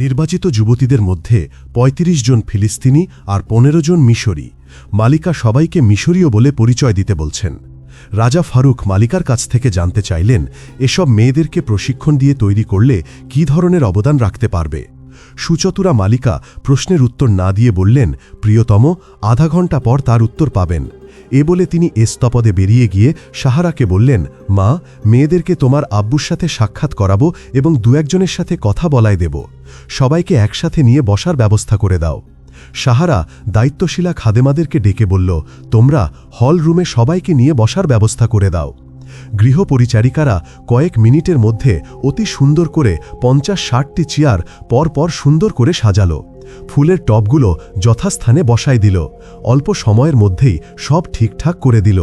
নির্বাচিত যুবতীদের মধ্যে ৩৫ জন ফিলিস্তিনি আর ১৫ জন মিশরি। মালিকা সবাইকে মিশরীয় বলে পরিচয় দিতে বলছেন। রাজা ফারুক মালিকার কাছ থেকে জানতে চাইলেন, এসব মেয়েদেরকে প্রশিক্ষণ দিয়ে তৈরি করলে কী ধরনের অবদান রাখতে পারবে? সুচতুরা মালিকা প্রশ্নের উত্তর না দিয়ে বললেন, প্রিয়তম, আধা ঘণ্টা পর তার উত্তর পাবেন। এ বলে তিনি এস্তপদে বেরিয়ে গিয়ে সাহারাকে বললেন, মা, মেয়েদেরকে তোমার আব্বুর সাথে সাক্ষাৎ করাবো এবং দু একজনের সাথে কথা বলায় দেব। সবাইকে একসাথে নিয়ে বসার ব্যবস্থা করে দাও। সাহারা দায়িত্বশীলা খাদেমাদেরকে ডেকে বলল, তোমরা হল রুমে সবাইকে নিয়ে বসার ব্যবস্থা করে দাও। গৃহপরিচারিকারা কয়েক মিনিটের মধ্যে অতি সুন্দর করে পঞ্চাশ ষাটটি চেয়ার পরপর সুন্দর করে সাজালো। ফুলের টবগুলো যথাস্থানে বসায় দিল। অল্প সময়ের মধ্যেই সব ঠিকঠাক করে দিল।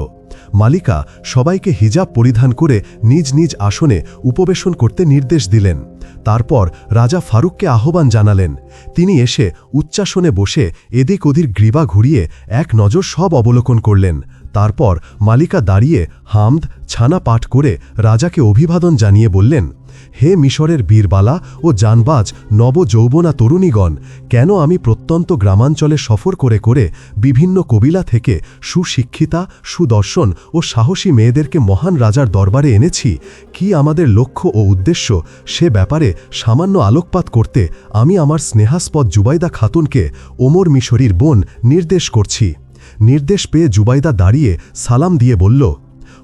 মালিকা সবাইকে হিজাব পরিধান করে নিজ নিজ আসনে উপবেশন করতে নির্দেশ দিলেন। তারপর রাজা ফারুককে আহ্বান জানালেন। তিনি এসে উচ্চাসনে বসে এদিক ওদির গ্রীবা ঘুরিয়ে এক নজর সব অবলোকন করলেন। তারপর মালিকা দাঁড়িয়ে হামদ ছানা পাঠ করে রাজাকে অভিবাদন জানিয়ে বললেন হে মিশরের বীরবালা ও জানবাজ নব যৌবনা তরুণীগণ, কেন আমি প্রত্যন্ত গ্রামাঞ্চলে সফর করে করে বিভিন্ন কবিলা থেকে সুশিক্ষিতা, সুদর্শন ও সাহসী মেয়েদেরকে মহান রাজার দরবারে এনেছি? কি আমাদের লক্ষ্য ও উদ্দেশ্য সে ব্যাপারে সামান্য আলোকপাত করতে আমি আমার স্নেহাস্পদ জুবাইদা খাতুনকে ওমর মিশরীর বোন নির্দেশ করছি। নির্দেশ পেয়ে জুবাইদা দাঁড়িয়ে সালাম দিয়ে বলল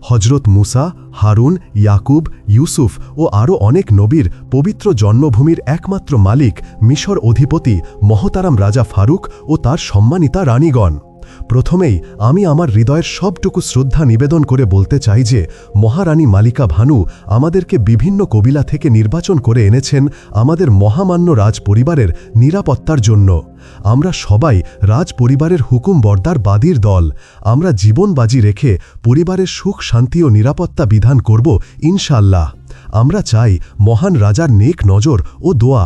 হজরত মুসা, হারুন, ইয়াকুব, ইউসুফ ও আরও অনেক নবীর পবিত্র জন্মভূমির একমাত্র মালিক মিশর অধিপতি মহতারাম রাজা ফারুক ও তার সম্মানিতা রানীগণ। প্রথমেই আমি আমার হৃদয়ের সবটুকু শ্রদ্ধা নিবেদন করে বলতে চাই যে, মহারানী মালিকা ভানু আমাদেরকে বিভিন্ন কবিলা থেকে নির্বাচন করে এনেছেন আমাদের মহামান্য রাজ পরিবারের নিরাপত্তার জন্য। আমরা সবাই রাজ পরিবারের হুকুম বর্দার বাদীর দল। আমরা জীবন বাজি রেখে পরিবারের সুখ, শান্তি ও নিরাপত্তা বিধান করব ইনশাল্লাহ আমরা চাই মহান রাজার নেক নজর ও দোয়া।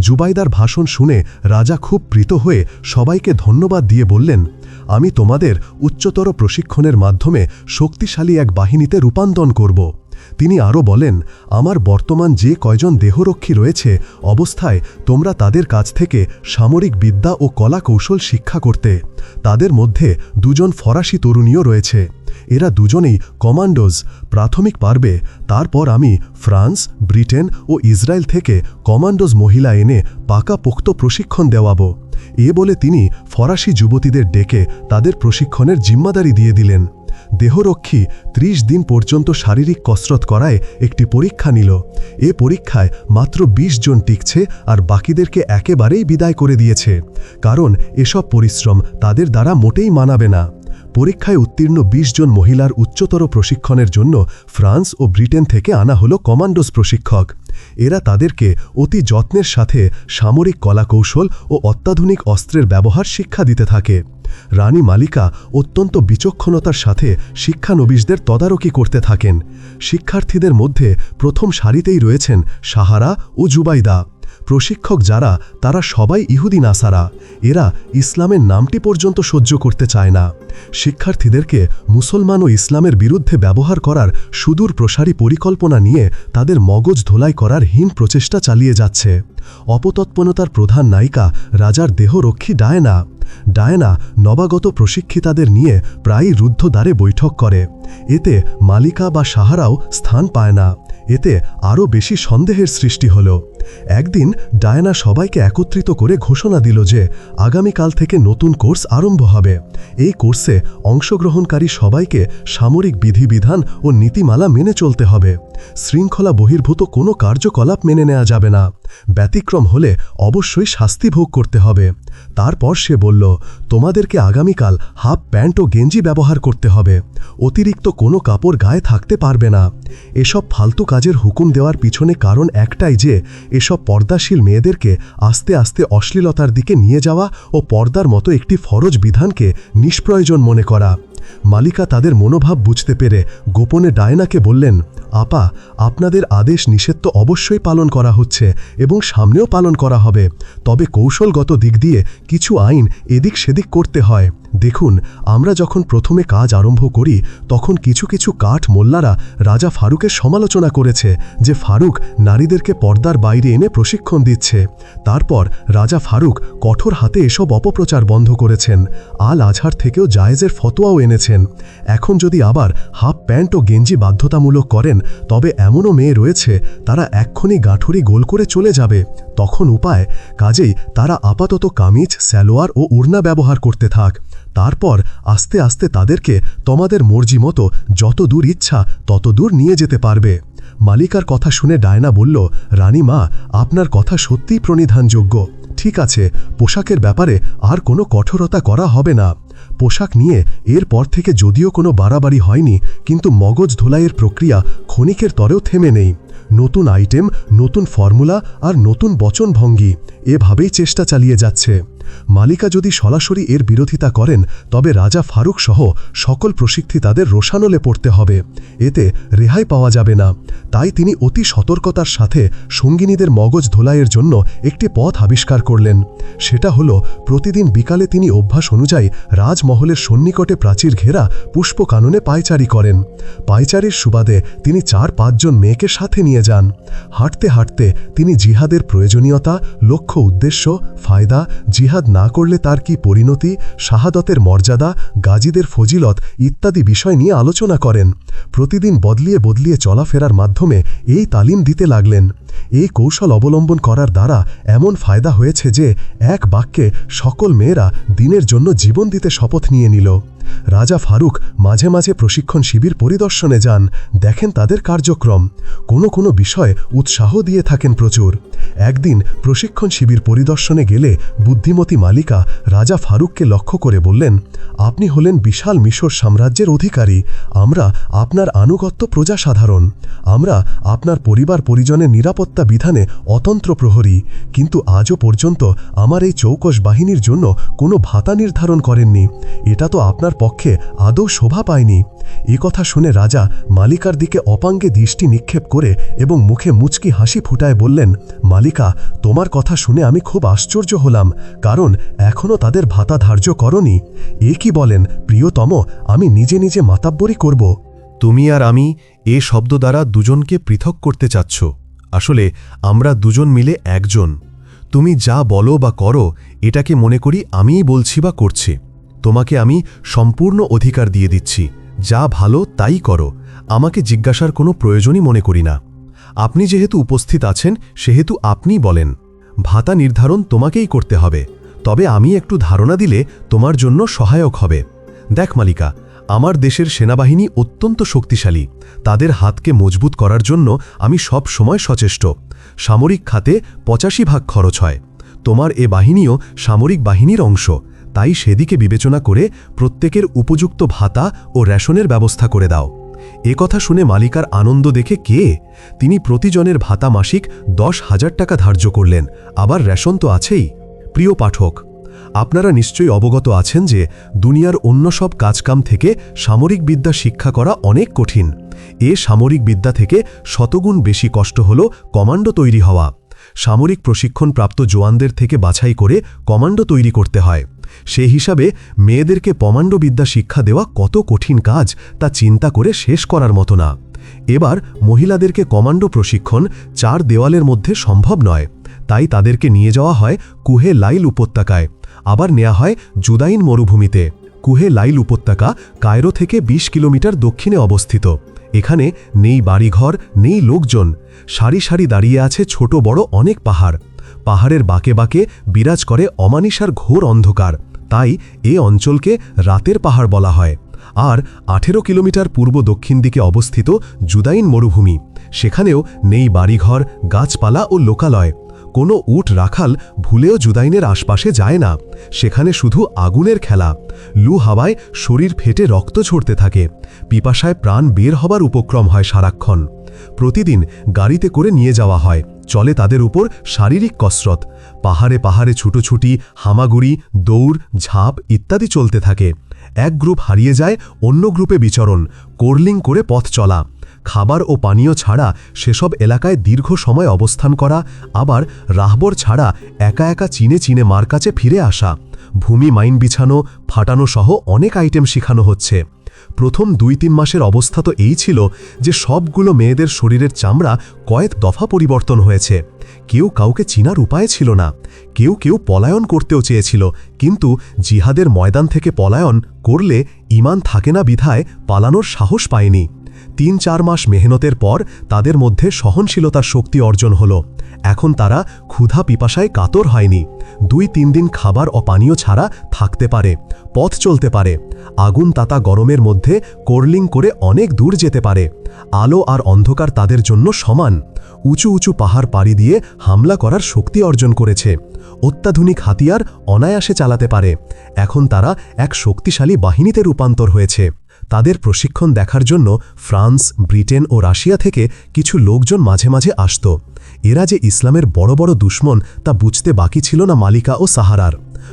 জুবাইদার ভাষণ শুনে রাজা খুব প্রীত হয়ে সবাইকে ধন্যবাদ দিয়ে বললেন আমি তোমাদের উচ্চতর প্রশিক্ষণের মাধ্যমে শক্তিশালী এক বাহিনীতে রূপান্তর করব। তিনি আরও বলেন, আমার বর্তমান যে কয়জন দেহরক্ষী রয়েছে, অবস্থায় তোমরা তাদের কাছ থেকে সামরিক বিদ্যা ও কলা কৌশল শিক্ষা করতে। তাদের মধ্যে দুজন ফরাসি তরুণীও রয়েছে। এরা দুজনেই কমান্ডোজ। প্রাথমিক পারবে। তারপর আমি ফ্রান্স, ব্রিটেন ও ইসরায়েল থেকে কমান্ডোজ মহিলা এনে পাকাপোক্ত প্রশিক্ষণ দেওয়াবো। এ বলে তিনি ফরাসি যুবতীদের ডেকে তাদের প্রশিক্ষণের জিম্মাদারি দিয়ে দিলেন। দেহরক্ষী ত্রিশ দিন পর্যন্ত শারীরিক কসরত করায় একটি পরীক্ষা নিল। এ পরীক্ষায় মাত্র ২০ জন টিকছে আর বাকিদেরকে একেবারেই বিদায় করে দিয়েছে। কারণ এসব পরিশ্রম তাদের দ্বারা মোটেই মানাবে না। পরীক্ষায় উত্তীর্ণ ২০ জন মহিলার উচ্চতর প্রশিক্ষণের জন্য ফ্রান্স ও ব্রিটেন থেকে আনা হল কমান্ডোস প্রশিক্ষক। এরা তাদেরকে অতি যত্নের সাথে সামরিক কলাকৌশল ও অত্যাধুনিক অস্ত্রের ব্যবহার শিক্ষা দিতে থাকে। রানী মালিকা অত্যন্ত বিচক্ষণতার সাথে শিক্ষানবিশদের তদারকি করতে থাকেন। শিক্ষার্থীদের মধ্যে প্রথম সারিতেই রয়েছেন সাহারা ও জুবাইদা। প্রশিক্ষক যারা, তারা সবাই ইহুদি নাসারা। এরা ইসলামের নামটি পর্যন্ত সহ্য করতে চায় না। শিক্ষার্থীদেরকে মুসলমান ও ইসলামের বিরুদ্ধে ব্যবহার করার সুদূর প্রসারী পরিকল্পনা নিয়ে তাদের মগজ ধোলাই করার হীন প্রচেষ্টা চালিয়ে যাচ্ছে। অপতৎপনতার প্রধান নায়িকা রাজার দেহরক্ষী ডায়না। ডায়না নবাগত প্রশিক্ষিতাদের নিয়ে প্রায়ই রুদ্ধদ্বারে বৈঠক করে। এতে মালিকা বা সাহারাও স্থান পায় না। এতে আরও বেশি সন্দেহের সৃষ্টি হল। একদিন ডায়না সবাইকে একত্রিত করে ঘোষণা দিল যে আগামীকাল থেকে নতুন কোর্স আরম্ভ হবে। এই কোর্সে অংশগ্রহণকারী সবাইকে সামরিক বিধিবিধান ও নীতিমালা মেনে চলতে হবে। শৃঙ্খলা বহির্ভূত কোনো কার্যকলাপ মেনে নেওয়া যাবে না। ব্যতিক্রম হলে অবশ্যই শাস্তি ভোগ করতে হবে। তারপর সে বলল, তোমাদেরকে আগামীকাল হাফ প্যান্ট ও গেঞ্জি ব্যবহার করতে হবে। অতিরিক্ত কোনো কাপড় গায়ে থাকতে পারবে না। এসব ফালতু কাজের হুকুম দেওয়ার পিছনে কারণ একটাই যে এসব পর্দাশীল মেয়েদেরকে আস্তে আস্তে অশ্লীলতার দিকে নিয়ে যাওয়া ও পর্দার মতো একটি ফরজ বিধানকে নিষ্প্রয়োজন মনে করা। মালিকা তাদের মনোভাব বুঝতে পেরে গোপনে ডায়নাকে বললেন, আপা, আপনাদের আদেশ নিষেধ তো অবশ্যই পালন করা হচ্ছে এবং সামনেও পালন করা হবে। তবে কৌশলগত দিক দিয়ে কিছু আইন এদিক সেদিক করতে হয়। দেখুন, আমরা যখন প্রথমে কাজ আরম্ভ করি, তখন কিছু কিছু কাঠ মোল্লারা রাজা ফারুকের সমালোচনা করেছে যে ফারুক নারীদেরকে পর্দার বাইরে এনে প্রশিক্ষণ দিচ্ছে। তারপর রাজা ফারুক কঠোর হাতে এসব অপপ্রচার বন্ধ করেছেন। আল আজহার থেকেও জায়েজের ফতোয়াও এনেছেন। এখন যদি আবার হাফ প্যান্ট ও গেঞ্জি বাধ্যতামূলক করেন, তবে এমনও মেয়ে রয়েছে, তারা এক্ষুনি গাঁঠুরি গোল করে চলে যাবে। তখন উপায়, কাজেই তারা আপাতত কামিজ স্যালোয়ার ও উড়না ব্যবহার করতে থাক। তারপর আস্তে আস্তে তাদেরকে তোমাদের মর্জি মতো যত দূর ইচ্ছা তত দূর নিয়ে যেতে পারবে। মালিকার কথা শুনে ডায়না বলল, রানী মা, আপনার কথা সত্যিই প্রণিধানযোগ্য। ঠিক আছে, পোশাকের ব্যাপারে আর কোনো কঠোরতা করা হবে না। পোশাক নিয়ে এরপর থেকে যদিও কোনো বাড়াবাড়ি হয়নি, কিন্তু মগজ ধোলাইয়ের প্রক্রিয়া ক্ষণিকের তরেও থেমে নেই। নতুন আইটেম, নতুন ফর্মুলা আর নতুন বচনভঙ্গি, এভাবেই চেষ্টা চালিয়ে যাচ্ছে। মালিকা যদি সরাসরি এর বিরোধিতা করেন, তবে রাজা ফারুক সহ সকল প্রশিক্ষী তাদের রোশানলে পড়তে হবে। এতে রেহাই পাওয়া যাবে না। তাই তিনি অতি সতর্কতার সাথে সঙ্গিনীদের মগজ ধোলাইয়ের জন্য একটি পথ আবিষ্কার করলেন। সেটা হল, প্রতিদিন বিকালে তিনি অভ্যাস অনুযায়ী রাজমহলের সন্নিকটে প্রাচীর ঘেরা পুষ্পকাননে পায়চারি করেন। পায়চারির সুবাদে তিনি চার পাঁচজন মেয়েকে সাথে নিয়ে যান। হাঁটতে হাঁটতে তিনি জিহাদের প্রয়োজনীয়তা, লক্ষ্য উদ্দেশ্য, ফায়দা জিহাদ না করলে তার কি পরিণতি? শাহাদতের মর্যাদা, গাজীদের ফজিলত ইত্যাদি বিষয় নিয়ে আলোচনা করেন। প্রতিদিন বদলিয়ে বদলিয়ে চলাফেরার মাধ্যমে এই তালিম দিতে লাগলেন। এই কৌশল অবলম্বন করার দ্বারা এমন ফায়দা হয়েছে যে, এক বাক্যে সকল মেয়েরা দিনের জন্য জীবন দিতে শপথ নিয়ে নিল। রাজা ফারুক মাঝে মাঝে প্রশিক্ষণ শিবির পরিদর্শনে যান, দেখেন তাদের কার্যক্রম। কোনো কোনো বিষয়ে উৎসাহ দিয়ে থাকেন প্রচুর। একদিন প্রশিক্ষণ শিবির পরিদর্শনে গেলে বুদ্ধিমতী মালিকা রাজা ফারুককে লক্ষ্য করে বললেন, আপনি হলেন বিশাল মিশর সাম্রাজ্যের অধিকারী। আমরা আপনার আনুগত্য প্রজা সাধারণ আমরা আপনার পরিবার পরিজনের নিরাপত্তা বিধানে অতন্ত্র প্রহরী। কিন্তু আজও পর্যন্ত আমার এই চৌকস বাহিনীর জন্য কোনো ভাতা নির্ধারণ করেননি। এটা তো আপনার পক্ষে আদৌ শোভা পায়নি। এ কথা শুনে রাজা মালিকার দিকে অপাঙ্গে দৃষ্টি নিক্ষেপ করে এবং মুখে মুচকি হাসি ফুটায় বললেন, মালিকা, তোমার কথা শুনে আমি খুব আশ্চর্য হলাম, কারণ এখনও তাদের ভাতা ধার্য করনি। এ কি বলেন, প্রিয়তম, আমি নিজে নিজে মাতাব্বরি করব। তুমি আর আমি এ শব্দ দ্বারা দুজনকে পৃথক করতে চাচ্ছ। আসলে আমরা দুজন মিলে একজন। তুমি যা বলো বা করো, এটাকে মনে করি আমিই বলছি বা করছি। তোমাকে আমি সম্পূর্ণ অধিকার দিয়ে দিচ্ছি। যা ভালো, তাই করো। আমাকে জিজ্ঞাসার কোনো প্রয়োজনই মনে করি না। আপনি যেহেতু উপস্থিত আছেন, সেহেতু আপনিই বলেন। ভাতা নির্ধারণ তোমাকেই করতে হবে। তবে আমি একটু ধারণা দিলে তোমার জন্য সহায়ক হবে। দেখ মালিকা, আমার দেশের সেনাবাহিনী অত্যন্ত শক্তিশালী। তাদের হাতকে মজবুত করার জন্য আমি সব সময় সচেষ্ট। সামরিক খাতে পঁচাশি ভাগ খরচ হয়। তোমার এ বাহিনীও সামরিক বাহিনীর অংশ। তাই সেদিকে বিবেচনা করে প্রত্যেকের উপযুক্ত ভাতা ও রেশনের ব্যবস্থা করে দাও। এ কথা শুনে মালিকার আনন্দ দেখে কে? তিনি প্রতিজনের ভাতা মাসিক দশ হাজার টাকা ধার্য করলেন, আবার রেশন তো আছেই। প্রিয় পাঠক, আপনারা নিশ্চয়ই অবগত আছেন যে দুনিয়ার অন্য সব কাজকাম থেকে সামরিক বিদ্যা শিক্ষা করা অনেক কঠিন। এ সামরিক বিদ্যা থেকে শতগুণ বেশি কষ্ট হল কমান্ডো তৈরি হওয়া। সামরিক প্রশিক্ষণপ্রাপ্ত জোয়ানদের থেকে বাছাই করে কমান্ডো তৈরি করতে হয়। সেই হিসাবে মেয়েদেরকে কমান্ডো বিদ্যা শিক্ষা দেওয়া কত কঠিন কাজ তা চিন্তা করে শেষ করার মতো না। এবার মহিলাদেরকে কমান্ডো প্রশিক্ষণ চার দেওয়ালের মধ্যে সম্ভব নয়। তাই তাদেরকে নিয়ে যাওয়া হয় কুহে লাইল উপত্যকায়। আবার নেওয়া হয় জুদাইন মরুভূমিতে। কুহে লাইল উপত্যকা কায়রো থেকে ২০ কিলোমিটার দক্ষিণে অবস্থিত। এখানে নেই বাড়িঘর, নেই লোকজন। সারি সারি দাঁড়িয়ে আছে ছোট বড় অনেক পাহাড়। পাহাড়ের বাঁকে বাঁকে বিরাজ করে অমানিসার ঘোর অন্ধকার। তাই এ অঞ্চলকে রাতের পাহাড় বলা হয়। আর আঠেরো কিলোমিটার পূর্ব দক্ষিণ দিকে অবস্থিত জুদাইন মরুভূমি। সেখানেও নেই বাড়িঘর, গাছপালা ও লোকালয়। কোনো উট রাখাল ভুলেও জুদাইনের আশপাশে যায় না। সেখানে শুধু আগুনের খেলা। লু হাওয়ায় শরীর ফেটে রক্ত ঝরতে থাকে। পিপাসায় প্রাণ বের হবার উপক্রম হয় সারাক্ষণ। প্রতিদিন গাড়িতে করে নিয়ে যাওয়া হয়। চলে তাদের উপর শারীরিক কসরত। পাহাড়ে পাহাড়ে ছুটোছুটি, হামাগুড়ি, দৌড়, ঝাঁপ ইত্যাদি চলতে থাকে। এক গ্রুপ হারিয়ে যায়, অন্য গ্রুপে বিচরণ, কোর্লিং করে পথ চলা। খাবার ও পানীয় ছাড়া সেসব এলাকায় দীর্ঘ সময় অবস্থান করা, আবার রাহবর ছাড়া একা একা চিনে চিনে মার কাছে ফিরে আসা। ভূমি মাইন বিছানো, ফাটানো সহ অনেক আইটেম শেখানো হচ্ছে। প্রথম দুই তিন মাসের অবস্থা তো এই ছিল যে সবগুলো মেয়েদের শরীরের চামড়া কয়েক দফা পরিবর্তন হয়েছে। কেউ কাউকে চিনার উপায় ছিল না। কেউ কেউ পলায়ন করতেও চেয়েছিল। কিন্তু জিহাদের ময়দান থেকে পলায়ন করলে ইমান থাকে না বিধায় পালানোর সাহস পায়নি। তিন চার মাস মেহনতের পর তাদের মধ্যে সহনশীলতার শক্তি অর্জন হল। এখন তারা ক্ষুধা পিপাসায় কাতর হয়নি। দুই তিন দিন খাবার ও পানীয় ছাড়া থাকতে পারে, পথ চলতে পারে। আগুন তাতা গরমের মধ্যে কোর্লিং করে অনেক দূর যেতে পারে। আলো আর অন্ধকার তাদের জন্য সমান। উঁচু উঁচু পাহাড় পাড়ি দিয়ে হামলা করার শক্তি অর্জন করেছে। অত্যাধুনিক হাতিয়ার অনায়াসে চালাতে পারে। এখন তারা এক শক্তিশালী বাহিনীতে রূপান্তর হয়েছে। তাদের প্রশিক্ষণ দেখার জন্য ফ্রান্স, ব্রিটেন ও রাশিয়া থেকে কিছু লোকজন মাঝে মাঝে আসত। এরা যে ইসলামের বড় বড় দুশ্মন তা বুঝতে বাকি ছিল না মালিকা ও সাহারার।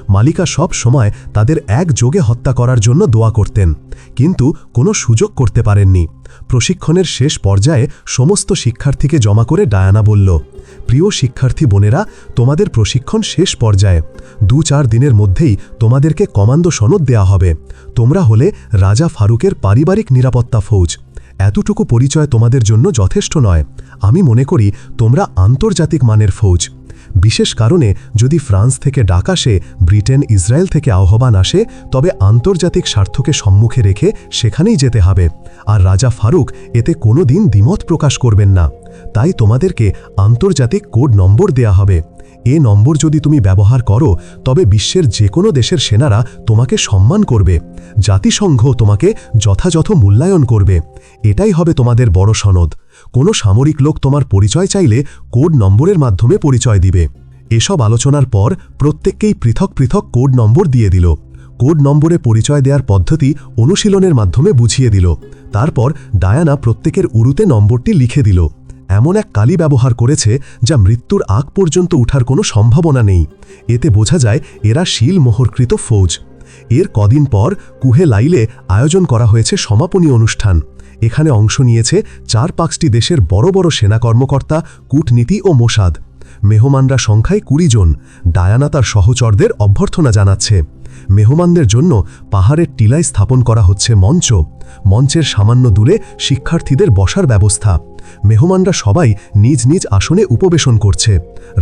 মালিকা সব সময় তাদের একযোগে হত্যা করার জন্য দোয়া করতেন। কিন্তু কোনো সুযোগ করতে পারেননি। প্রশিক্ষণের শেষ পর্যায়ে সমস্ত শিক্ষার্থীকে জমা করে ডায়ানা বলল, প্রিয় শিক্ষার্থী বোনেরা, তোমাদের প্রশিক্ষণ শেষ পর্যায়ে। দু চার দিনের মধ্যেই তোমাদেরকে কমান্ডো সনদ দেয়া হবে। তোমরা হলে রাজা ফারুকের পারিবারিক নিরাপত্তা ফৌজ। এতটুকু পরিচয় তোমাদের জন্য যথেষ্ট নয়। আমি মনে করি তোমরা আন্তর্জাতিক মানের ফৌজ। বিশেষ কারণে যদি ফ্রান্স থেকে ডাক আসে, ব্রিটেন ইসরায়েল থেকে আহ্বান আসে, তবে আন্তর্জাতিক স্বার্থকে সম্মুখে রেখে সেখানেই যেতে হবে। আর রাজা ফারুক এতে কোনো দিন দ্বিমত প্রকাশ করবেন না। তাই তোমাদেরকে আন্তর্জাতিক কোড নম্বর দেয়া হবে। এ নম্বর যদি তুমি ব্যবহার করো, তবে বিশ্বের যে কোনো দেশের সেনারা তোমাকে সম্মান করবে। জাতিসংঘ তোমাকে যথাযথ মূল্যায়ন করবে। এটাই হবে তোমাদের বড় সনদ। কোনো সামরিক লোক তোমার পরিচয় চাইলে কোড নম্বরের মাধ্যমে পরিচয় দিবে। এসব আলোচনার পর প্রত্যেককেই পৃথক পৃথক কোড নম্বর দিয়ে দিল। কোড নম্বরে পরিচয় দেওয়ার পদ্ধতি অনুশীলনের মাধ্যমে বুঝিয়ে দিল। তারপর ডায়ানা প্রত্যেকের উরুতে নম্বরটি লিখে দিল। এমন এক কালি ব্যবহার করেছে যা মৃত্যুর আগ পর্যন্ত উঠার কোনো সম্ভাবনা নেই। এতে বোঝা যায় এরা শিল মোহরকৃত ফৌজ। এর কদিন পর কুহে লাইলে আয়োজন করা হয়েছে সমাপনী অনুষ্ঠান। এখানে অংশ নিয়েছে চার পাঁচটি দেশের বড় বড় সেনা কর্মকর্তা, কূটনীতি ও মোসাদ। মেহমানরা সংখ্যায় কুড়ি জন। ডায়ানা তার সহচরদের অভ্যর্থনা জানাচ্ছে। মেহমানদের জন্য পাহাড়ের টিলায় স্থাপন করা হচ্ছে মঞ্চ। মঞ্চের সামান্য দূরে শিক্ষার্থীদের বসার ব্যবস্থা। মেহমানরা সবাই নিজ নিজ আসনে উপবেশন করছে।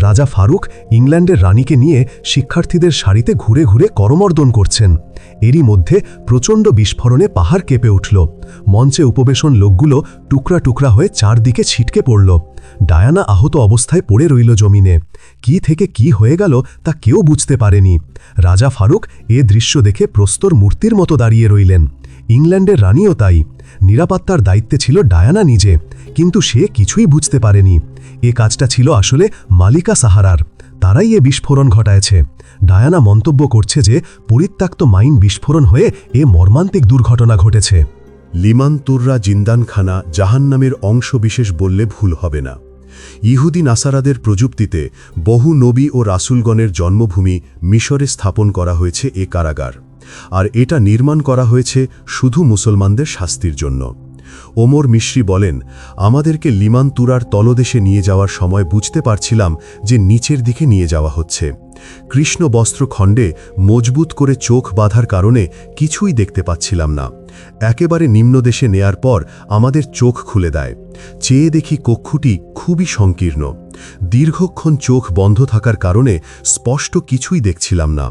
রাজা ফারুক ইংল্যান্ডের রানীকে নিয়ে শিক্ষার্থীদের সারিতে ঘুরে ঘুরে করমর্দন করছেন। এরই মধ্যে প্রচণ্ড বিস্ফোরণে পাহাড় কেঁপে উঠল। মঞ্চে উপবেশন লোকগুলো টুকরা টুকরা হয়ে চারদিকে ছিটকে পড়ল। ডায়ানা আহত অবস্থায় পড়ে রইল জমিনে। কি থেকে কি হয়ে গেল তা কেউ বুঝতে পারেনি। রাজা ফারুক এ দৃশ্য দেখে প্রস্তর মূর্তির মতো দাঁড়িয়ে রইলেন। ইংল্যান্ডের রানীও তাই। নিরাপত্তার দায়িত্বে ছিল ডায়ানা নিজে, কিন্তু সে কিছুই বুঝতে পারেনি। এ কাজটা ছিল আসলে মালিকা সাহারার। তারাই এ বিস্ফোরণ ঘটায়ছে। ডায়ানা মন্তব্য করছে যে, পরিত্যক্ত মাইন বিস্ফোরণ হয়ে এ মর্মান্তিক দুর্ঘটনা ঘটেছে। লিমান তুর্রা জিন্দানখানা জাহান্নামের অংশ বিশেষ বললে ভুল হবে না। ইহুদি নাসারাদের প্রযুক্তিতে বহু নবী ও রাসুলগণের জন্মভূমি মিশরে স্থাপন করা হয়েছে এ কারাগার। আর এটা নির্মাণ করা হয়েছে শুধু মুসলমানদের শাস্তির জন্য। ওমর মিশ্রি বলেন, আমাদেরকে লিমান তুরার তলদেশে নিয়ে যাওয়ার সময় বুঝতে পারছিলাম যে নিচের দিকে নিয়ে যাওয়া হচ্ছে। কৃষ্ণ বস্ত্র খণ্ডে মজবুত করে চোখ বাঁধার কারণে কিছুই দেখতে পাচ্ছিলাম না। একেবারে নিম্নদেশে নেয়ার পর আমাদের চোখ খুলে দেয়। চেয়ে দেখি কক্ষটি খুবই সংকীর্ণ। দীর্ঘক্ষণ চোখ বন্ধ থাকার কারণে স্পষ্ট কিছুই দেখছিলাম না।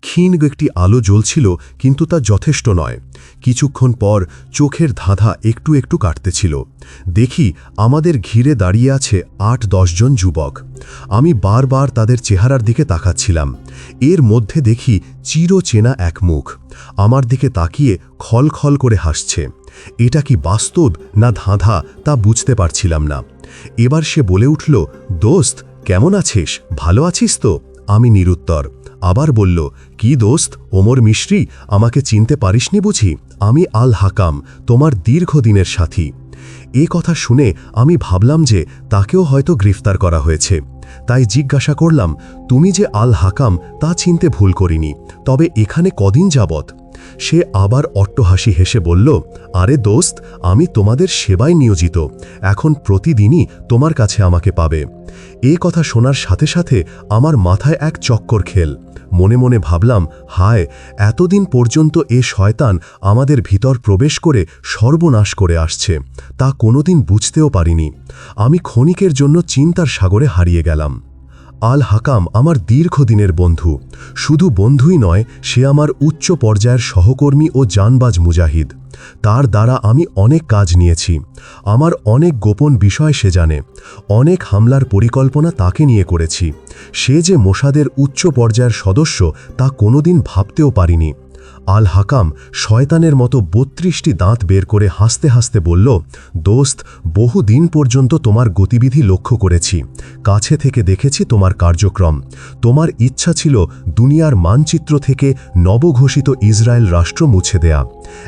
ক্ষীণ একটি আলো জ্বলছিল, কিন্তু তা যথেষ্ট নয়। কিছুক্ষণ পর চোখের ধাঁধা একটু একটু কাটতেছিল। দেখি আমাদের ঘিরে দাঁড়িয়ে আছে আট দশজন যুবক। আমি বারবার তাদের চেহারার দিকে তাকাচ্ছিলাম। এর মধ্যে দেখি চিরচেনা এক মুখ। আমার দিকে তাকিয়ে খল খল করে হাসছে। এটা কি বাস্তব না ধাঁধা তা বুঝতে পারছিলাম না। এবার সে বলে উঠল, দোস্ত, কেমন আছিস? ভালো আছিস তো? আমি নিরুত্তর। আবার বলল, কি দোস্ত, ওমর মিশ্রি, আমাকে চিনতে পারিসনি বুঝি? আমি আল হাকাম, তোমার দীর্ঘদিনের সাথী। এ কথা শুনে আমি ভাবলাম যে তাকেও হয়তো গ্রেফতার করা হয়েছে। তাই জিজ্ঞাসা করলাম, তুমি যে আল হাকাম, তা চিনতে ভুল করিনি। তবে এখানে কদিন যাবত সে আবার অট্টহাসি হেসে বলল, আরে দোস্ত, আমি তোমাদের সেবায় নিয়োজিত। এখন প্রতিদিনই তোমার কাছে আমাকে পাবে। এ কথা শোনার সাথে সাথে আমার মাথায় এক চক্কর খেল। মনে মনে ভাবলাম, হায়, এতদিন পর্যন্ত এ শয়তান আমাদের ভিতর প্রবেশ করে সর্বনাশ করে আসছে। তা কোনোদিন বুঝতেও পারিনি। আমি ক্ষণিকের জন্য চিন্তার সাগরে হারিয়ে গেলাম। আল হাকাম আমার দীর্ঘদিনের বন্ধু। শুধু বন্ধুই নয়, সে আমার উচ্চ পর্যায়ের সহকর্মী ও জানবাজ মুজাহিদ। তার দ্বারা আমি অনেক কাজ নিয়েছি। আমার অনেক গোপন বিষয় সে জানে। অনেক হামলার পরিকল্পনা তাকে নিয়ে করেছি। সে যে মোসাদের উচ্চ পর্যায়ের সদস্য তা কোনোদিন ভাবতেও পারিনি। আল হাকাম শয়তানের মতো বত্রিশটি দাঁত বের করে হাসতে হাসতে বলল, দোস্ত, বহু দিন পর্যন্ত তোমার গতিবিধি লক্ষ্য করেছি। কাছে থেকে দেখেছি তোমার কার্যক্রম। তোমার ইচ্ছা ছিল দুনিয়ার মানচিত্র থেকে নবঘোষিত ইসরায়েল রাষ্ট্র মুছে দেয়া।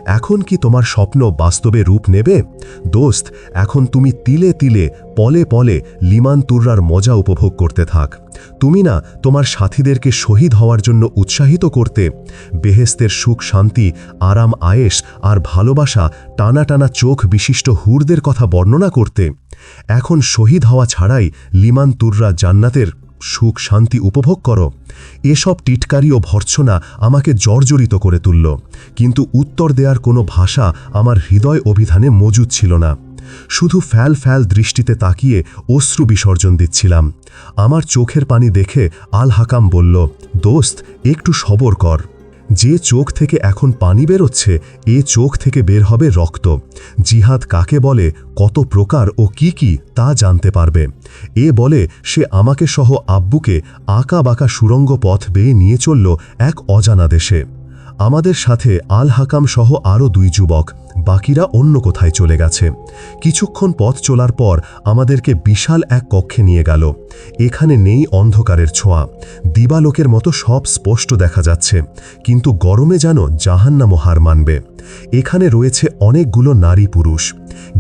এখন কি তোমার স্বপ্ন বাস্তবে রূপ নেবে? দোস্ত, এখন তুমি তিলে তিলে, পলে পলে লিমান তুর্রার মজা উপভোগ করতে থাক। তুমি না তোমার সাথীদেরকে শহীদ হওয়ার জন্য উৎসাহিত করতে, বেহেস্তের সুখ, শান্তি, আরাম আয়েস আর ভালোবাসা টানা টানা চোখ বিশিষ্ট হুরদের কথা বর্ণনা করতে। এখন শহীদ হওয়া ছাড়াই লিমান তুররা জান্নাতের সুখ, শান্তি উপভোগ করো। এসব টিটকারি ও ভর্ৎসনা আমাকে জর্জরিত করে তুলল, কিন্তু উত্তর দেওয়ার কোনো ভাষা আমার হৃদয় অভিধানে মজুদ ছিল না। শুধু ফ্যাল ফ্যাল দৃষ্টিতে তাকিয়ে অশ্রু বিসর্জন দিচ্ছিলাম। আমার চোখের পানি দেখে আল হাকাম বলল, দোস্ত, একটু সবর কর। যে চোখ থেকে এখন পানি বেরোচ্ছে, এ চোখ থেকে বের হবে রক্ত। জিহাদ কাকে বলে, কত প্রকার ও কি কি, তা জানতে পারবে। এ বলে, সে আমাকে সহ আব্বুকে আঁকা বাঁকা সুরঙ্গ পথ বেয়ে নিয়ে চলল এক অজানা দেশে। আমাদের সাথে আল হাকাম সহ আরও দুই যুবক, বাকিরা অন্য কোথায় চলে গেছে। কিছুক্ষণ পথ চলার পর আমাদেরকে বিশাল এক কক্ষে নিয়ে গেল। এখানে নেই অন্ধকারের ছোঁয়া। দিবালোকের মতো সব স্পষ্ট দেখা যাচ্ছে, কিন্তু গরমে যেন জাহান্নামো হার মানবে। এখানে রয়েছে অনেকগুলো নারী পুরুষ।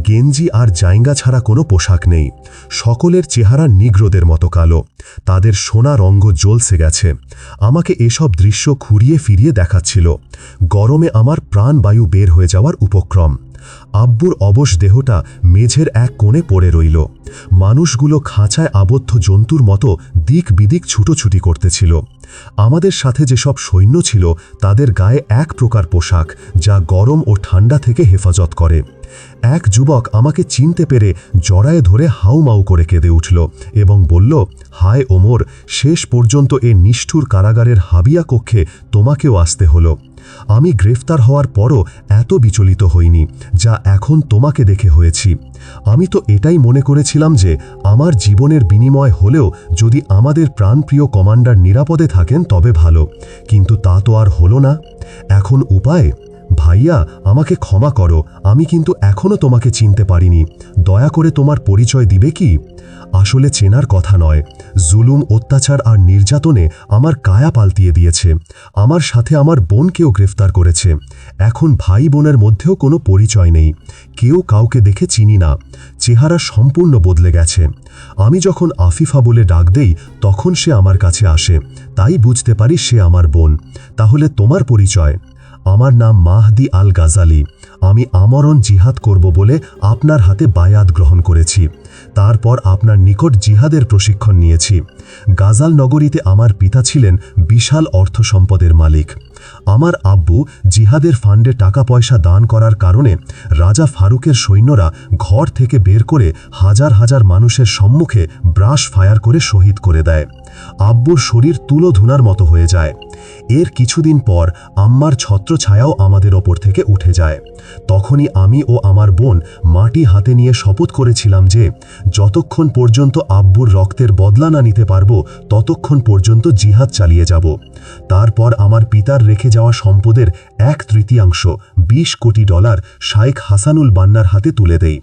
গেঞ্জি আর জাইঙ্গা ছাড়া কোনো পোশাক নেই। সকলের চেহারা নিগ্রদের মতো কালো। তাদের সোনা রঙ্গ জ্বলসে গেছে। আমাকে এসব দৃশ্য খুঁড়িয়ে ফিরিয়ে দেখাচ্ছিল। গরমে আমার প্রাণবায়ু বের হয়ে যাওয়ার উপক্রম। আব্বুর অবশ দেহটা মেঝের এক কোণে পড়ে রইল। মানুষগুলো খাঁচায় আবদ্ধ জন্তুর মতো দিক বিদিক ছুটোছুটি করতেছিল। আমাদের সাথে যেসব সৈন্য ছিল, তাদের গায়ে এক প্রকার পোশাক, যা গরম ও ঠান্ডা থেকে হেফাজত করে। এক যুবক আমাকে চিনতে পেরে জড়ায়ে ধরে হাউমাউ করে কেঁদে উঠল এবং বলল, হায় ওমর, শেষ পর্যন্ত এ নিষ্ঠুর কারাগারের হাবিয়া কক্ষে তোমাকেও আসতে হলো। আমি গ্রেফতার হওয়ার পরও এত বিচলিত হইনি, যা এখন তোমাকে দেখে হয়েছি। আমি তো এটাই মনে করেছিলাম যে আমার জীবনের বিনিময় হলেও যদি আমাদের প্রাণপ্রিয় কমান্ডার নিরাপদে থাকেন তবে ভালো, কিন্তু তা তো আর হলো না। এখন উপায়? ভাইয়া, আমাকে ক্ষমা করো, আমি কিন্তু এখনও তোমাকে চিনতে পারিনি। দয়া করে তোমার পরিচয় দিবে কি? আসলে চেনার কথা নয়। জুলুম, অত্যাচার আর নির্যাতনে আমার কায়া পাল্টিয়ে দিয়েছে। আমার সাথে আমার বোনকেও গ্রেফতার করেছে। এখন ভাই বোনের মধ্যেও কোনো পরিচয় নেই। কেউ কাউকে দেখে চিনি না। চেহারা সম্পূর্ণ বদলে গেছে। আমি যখন আফিফা বলে ডাক দেই, তখন সে আমার কাছে আসে। তাই বুঝতে পারি সে আমার বোন। তাহলে তোমার পরিচয়? আমার নাম মাহদি আল গাজালি আমি আমরণ জিহাদ করব বলে আপনার হাতে বায়াত গ্রহণ করেছি। তারপর আপনার নিকট জিহাদের প্রশিক্ষণ নিয়েছি। গাজাল নগরীতে আমার পিতা ছিলেন বিশাল অর্থ সম্পদের মালিক। আমার আব্বু জিহাদের ফান্ডে টাকা পয়সা দান করার কারণে রাজা ফারুকের সৈন্যরা ঘর থেকে বের করে হাজার হাজার মানুষের সম্মুখে ব্রাশ ফায়ার করে শহীদ করে দেয়। আব্বুর শরীর তুলো ধুনার মতো হয়ে যায়। এর কিছুদিন পর আম্মার ছত্রছায়াও আমাদের ওপর থেকে উঠে যায়। তখনই আমি ও আমার বোন মাটি হাতে নিয়ে শপথ করেছিলাম যে যতক্ষণ পর্যন্ত আব্বুর রক্তের বদলা না নিতে পারব, ততক্ষণ পর্যন্ত জিহাদ চালিয়ে যাব। তারপর আমার পিতার রেখে যাওয়া সম্পদের এক তৃতীয়াংশ ২০ কোটি ডলার শাইখ হাসানুল বান্নার হাতে তুলে দেই।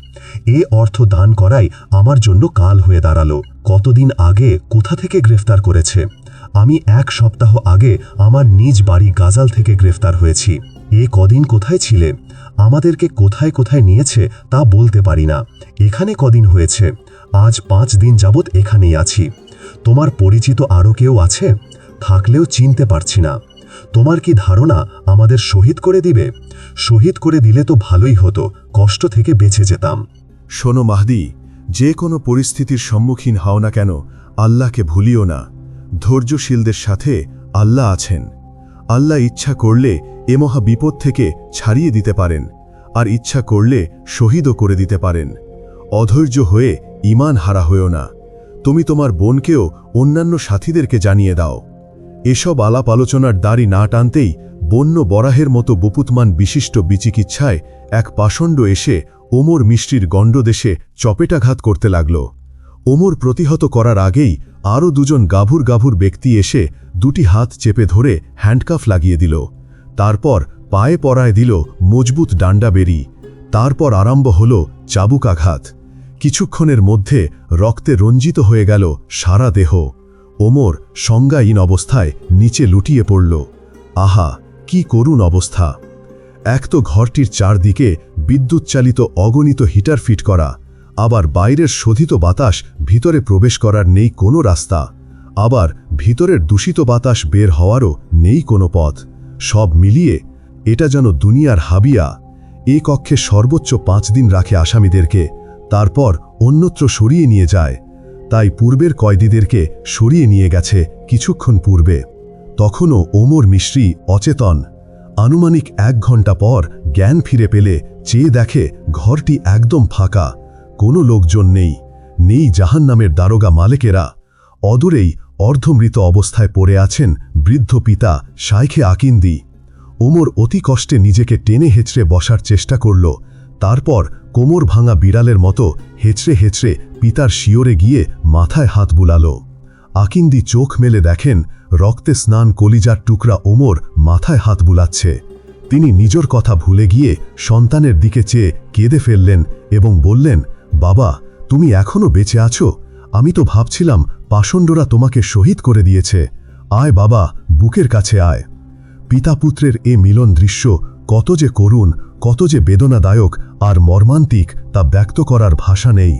এ অর্থ দান করাই আমার জন্য কাল হয়ে দাঁড়াল। কতদিন আগে কোথা থেকে গ্রেফতার করেছে? আমি এক সপ্তাহ আগে আমার নিজ বাড়ি গাজাল থেকে গ্রেফতার হয়েছি। এ কদিন কোথায় ছিলে? আমাদেরকে কোথায় কোথায় নিয়েছে তা বলতে পারি না। এখানে কদিন হয়েছে? আজ পাঁচ দিন যাবৎ এখানেই আছি। তোমার পরিচিত আরও কেউ আছে? থাকলেও চিনতে পারছি না। তোমার কি ধারণা আমাদের শহীদ করে দিবে? শহীদ করে দিলে তো ভালোই হতো, কষ্ট থেকে বেঁচে যেতাম। শোনো মাহদি, যে কোনো পরিস্থিতির সম্মুখীন হও না কেন, আল্লাহকে ভুলিও না। ধৈর্যশীলদের সাথে আল্লাহ আছেন। আল্লাহ ইচ্ছা করলে এ মহা বিপদ থেকে ছাড়িয়ে দিতে পারেন, আর ইচ্ছা করলে শহীদও করে দিতে পারেন। অধৈর্য হয়ে ইমান হারা হয়েও না। তুমি তোমার বোনকেও অন্যান্য সাথীদেরকে জানিয়ে দাও। এসব আলাপ আলোচনার দাড়ি না টানতেই বন্য বরাহের মতো বপুতমান বিশিষ্ট বিচিকিচ্ছায় এক পাষণ্ড এসে ওমর মিষ্টির গণ্ডদেশে চপেটাঘাত করতে লাগল। ওমর প্রতিহত করার আগেই আরও দুজন গাভুর গাভুর ব্যক্তি এসে দুটি হাত চেপে ধরে হ্যান্ডকাফ লাগিয়ে দিল। তারপর পায়ে পরায় দিল মজবুত ডান্ডা বেরি তারপর আরম্ভ হল চাবুকাঘাত কিছুক্ষণের মধ্যে রক্তে রঞ্জিত হয়ে গেল সারা দেহ। ওমর সংজ্ঞাহীন অবস্থায় নিচে লুটিয়ে পড়ল। আহা, কি করুণ অবস্থা। এক তো ঘরটির চারদিকে বিদ্যুৎচালিত অগণিত হিটার ফিট করা। আবার বাইরের শোধিত বাতাস ভিতরে প্রবেশ করার নেই কোনো রাস্তা। আবার ভিতরের দূষিত বাতাস বের হওয়ারও নেই কোনো পথ। সব মিলিয়ে এটা যেন দুনিয়ার হাবিয়া। এ কক্ষে সর্বোচ্চ পাঁচ দিন রাখে আসামিদেরকে, তারপর অন্যত্র সরিয়ে নিয়ে যায়। তাই পূর্বের কয়েদিদেরকে সরিয়ে নিয়ে গেছে কিছুক্ষণ পূর্বে। তখনও ওমর মিশ্রি অচেতন। আনুমানিক এক ঘণ্টা পর জ্ঞান ফিরে পেলে চেয়ে দেখে ঘরটি একদম ফাঁকা। কোনো লোকজন নেই। নেই জাহান নামের দারোগা মালেকেরা। অদূরেই অর্ধমৃত অবস্থায় পড়ে আছেন বৃদ্ধ পিতা শাইখে আকিন্দি। ওমর অতি কষ্টে নিজেকে টেনে হেঁচড়ে বসার চেষ্টা করল। তারপর কোমর ভাঙা বিড়ালের মতো হেঁচড়ে হেঁচড়ে পিতার শিওরে গিয়ে মাথায় হাত বুলাল। আকিন্দি চোখ মেলে দেখেন রক্তে স্নান কলিজার টুকরা ওমর মাথায় হাত বুলাচ্ছে। তিনি নিজের কথা ভুলে গিয়ে সন্তানের দিকে চেয়ে কেঁদে ফেললেন এবং বললেন বাবা, তুমি এখনও বেঁচে আছো? আমি তো ভাবছিলাম পাষণ্ডরা তোমাকে শহীদ করে দিয়েছে। আয় বাবা, বুকের কাছে আয়। পিতা পুত্রের এ মিলন দৃশ্য কত যে করুণ, কত যে বেদনাদায়ক আর মর্মান্তিক তা ব্যক্ত করার ভাষা নেই।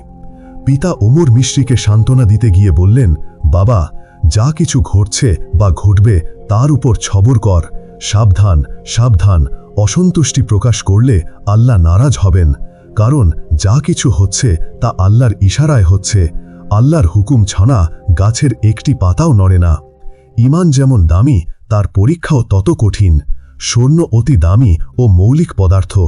পিতা ওমর মিশ্রিকে সান্ত্বনা দিতে গিয়ে বললেন, বাবা, যা কিছু ঘটছে বা ঘটবে তার উপর ছবর কর। সাবধান সাবধান। অসন্তুষ্টি প্রকাশ করলে আল্লাহ নারাজ হবেন। কারণ যা কিছু হচ্ছে তা আল্লাহর ইশারায় হচ্ছে। আল্লাহর হুকুম ছাড়া গাছের একটি পাতাও নড়ে না। ইমান যেমন দামি, তার পরীক্ষাও তত কঠিন। স্বর্ণ অতি দামি ও মৌলিক পদার্থ,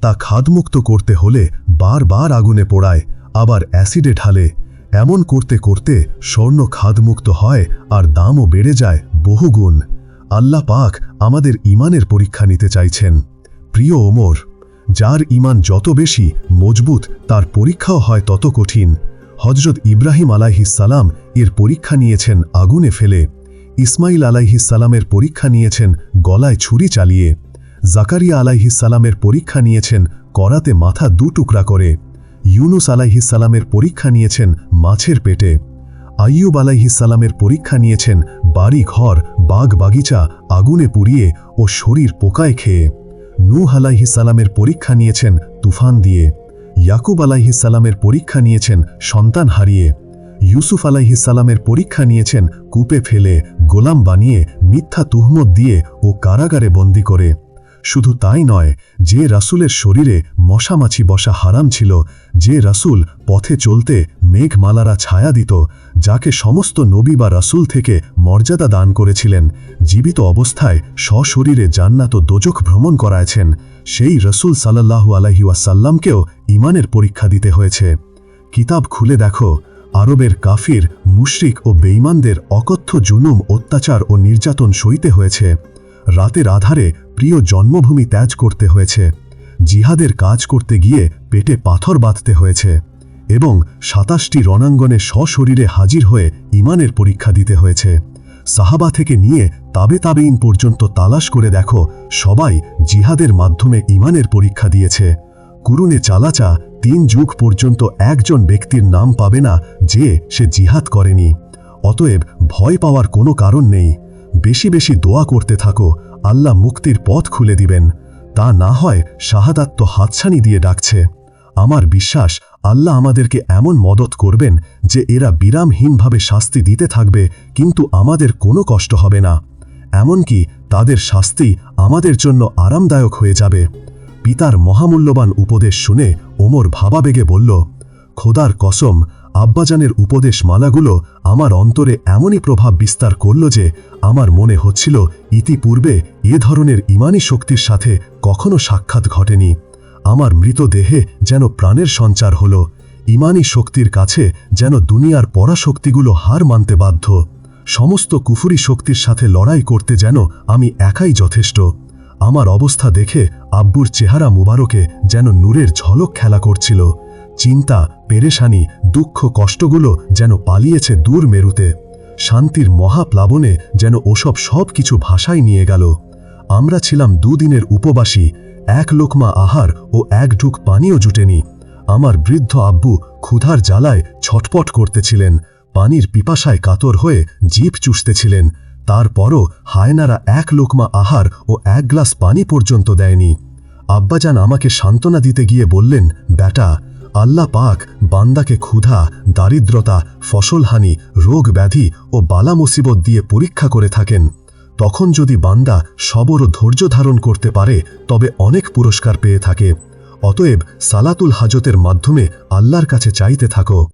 তা খাদমুক্ত করতে হলে বারবার আগুনে পোড়ায়, আবার অ্যাসিডে ঢালে। এমন করতে করতে স্বর্ণ খাদমুক্ত হয় আর দামও বেড়ে যায় বহুগুণ। আল্লাহ পাক আমাদের ইমানের পরীক্ষা নিতে চাইছেন। প্রিয় ওমর যার ইমান যত বেশি মজবুত, তার পরীক্ষাও হয় তত কঠিন। হজরত ইব্রাহিম আলাইহিসালাম এর পরীক্ষা নিয়েছেন আগুনে ফেলে। ইসমাইল আলাইহিসালামের পরীক্ষা নিয়েছেন গলায় ছুরি চালিয়ে। জাকারিয়া আলাইহিসালামের পরীক্ষা নিয়েছেন করাতে মাথা দু টুকরা করে। ইউনুস আলাইহিসালামের পরীক্ষা নিয়েছেন মাছের পেটে। আইয়ুব আলাইহিসালামের পরীক্ষা নিয়েছেন বাড়ি ঘর, বাগ বাগিচা আগুনে পুড়িয়ে ও শরীর পোকায় খেয়ে। নূহ আলাইহিসালামের পরীক্ষা নিয়েছেন তুফান দিয়ে। ইয়াকুব আলাইহিসালামের পরীক্ষা নিয়েছেন সন্তান হারিয়ে। ইউসুফ আলাইহিসালামের পরীক্ষা নিয়েছেন কূপে ফেলে, গোলাম বানিয়ে, মিথ্যা তুহমত দিয়ে ও কারাগারে বন্দি করে। শুধু তাই নয়, যে রাসূলের শরীরে মশামাছি বসা হারাম ছিল, যে রাসূল পথে চলতে মেঘমালারা ছায়া দিত, যাকে সমস্ত নবী বা রাসূল থেকে মর্যাদা দান করেছিলেন, জীবিত অবস্থায় সশরীরে জান্নাত দোজখ ভ্রমণ করায়ছেন সেই রসুল সাল্লাহু আলহি ওয়াসাল্লামকেও ইমানের পরীক্ষা দিতে হয়েছে। কিতাব খুলে দেখো, আরবের কাফির, মুশরিক ও বেঈমানদের অকথ্য জুনুম, অত্যাচার ও নির্যাতন সইতে হয়েছে। রাতের আধারে প্রিয় জন্মভূমি ত্যাজ করতে হয়েছে। জিহাদের কাজ করতে গিয়ে পেটে পাথর বাঁধতে হয়েছে এবং সাতাশটি রণাঙ্গনে সশরীরে হাজির হয়ে ইমানের পরীক্ষা দিতে হয়েছে। সাহাবা থেকে নিয়ে তাবে তাবেইন পর্যন্ত তালাশ করে দেখো, সবাই জিহাদের মাধ্যমে ইমানের পরীক্ষা দিয়েছে। কুরুনে চালাচা তিন যুগ পর্যন্ত একজন ব্যক্তির নাম পাবে না যে সে জিহাদ করেনি। অতএব ভয় পাওয়ার কোনো কারণ নেই। বেশি বেশি দোয়া করতে থাকো, আল্লাহ মুক্তির পথ খুলে দিবেন। তা না হয় শাহাদাত্ম হাতছানি দিয়ে ডাকছে। আমার বিশ্বাস, আল্লাহ আমাদেরকে এমন মদত করবেন যে এরা বিরামহীনভাবে শাস্তি দিতে থাকবে, কিন্তু আমাদের কোনো কষ্ট হবে না। এমনকি তাদের শাস্তি আমাদের জন্য আরামদায়ক হয়ে যাবে। পিতার মহামূল্যবান উপদেশ শুনে ওমর ভাবাবেগে বলল, খোদার কসম আব্বাজানের উপদেশ মালাগুলো আমার অন্তরে এমনই প্রভাব বিস্তার করল যে আমার মনে হচ্ছিল ইতিপূর্বে এ ধরনের ইমানি শক্তির সাথে কখনো সাক্ষাৎ ঘটেনি। আমার মৃতদেহে যেন প্রাণের সঞ্চার হল, ইমানি শক্তির কাছে যেন দুনিয়ার পরাশক্তিগুলো হার মানতে বাধ্য। সমস্ত কুফুরি শক্তির সাথে লড়াই করতে যেন আমি একাই যথেষ্ট। আমার অবস্থা দেখে আব্বুর চেহারা মুবারকে যেন নূরের ঝলক খেলা করছিল। চিন্তা, পেরেশানি, দুঃখ, কষ্টগুলো যেন পালিয়েছে দূর মেরুতে। শান্তির মহাপ্লাবনে যেন ওসব সব কিছু ভাষায় নিয়ে গেল। আমরা ছিলাম দুদিনের উপবাসী, এক লোকমা আহার ও এক ঢুক পানিও জুটেনি। আমার বৃদ্ধ আব্বু ক্ষুধার জ্বালায় ছটপট করতেছিলেন, পানির পিপাসায় কাতর হয়ে জিভ চুষতেছিলেন। তারপরও হায়নারা এক লোকমা আহার ও এক গ্লাস পানি পর্যন্ত দেয়নি। আব্বাজান আমাকে সান্ত্বনা দিতে গিয়ে বললেন ব্যাটা আল্লাহ পাক বান্দাকে ক্ষুধা, দারিদ্রতা, ফসলহানি, রোগ ব্যাধি ও বালা মুসিবত দিয়ে পরীক্ষা করে থাকেন। তখন যদি বান্দা সবর ও ধৈর্য ধারণ করতে পারে, তবে অনেক পুরস্কার পেয়ে থাকে। অতএব সালাতুল হাজতের মাধ্যমে আল্লাহর কাছে চাইতে থাকো।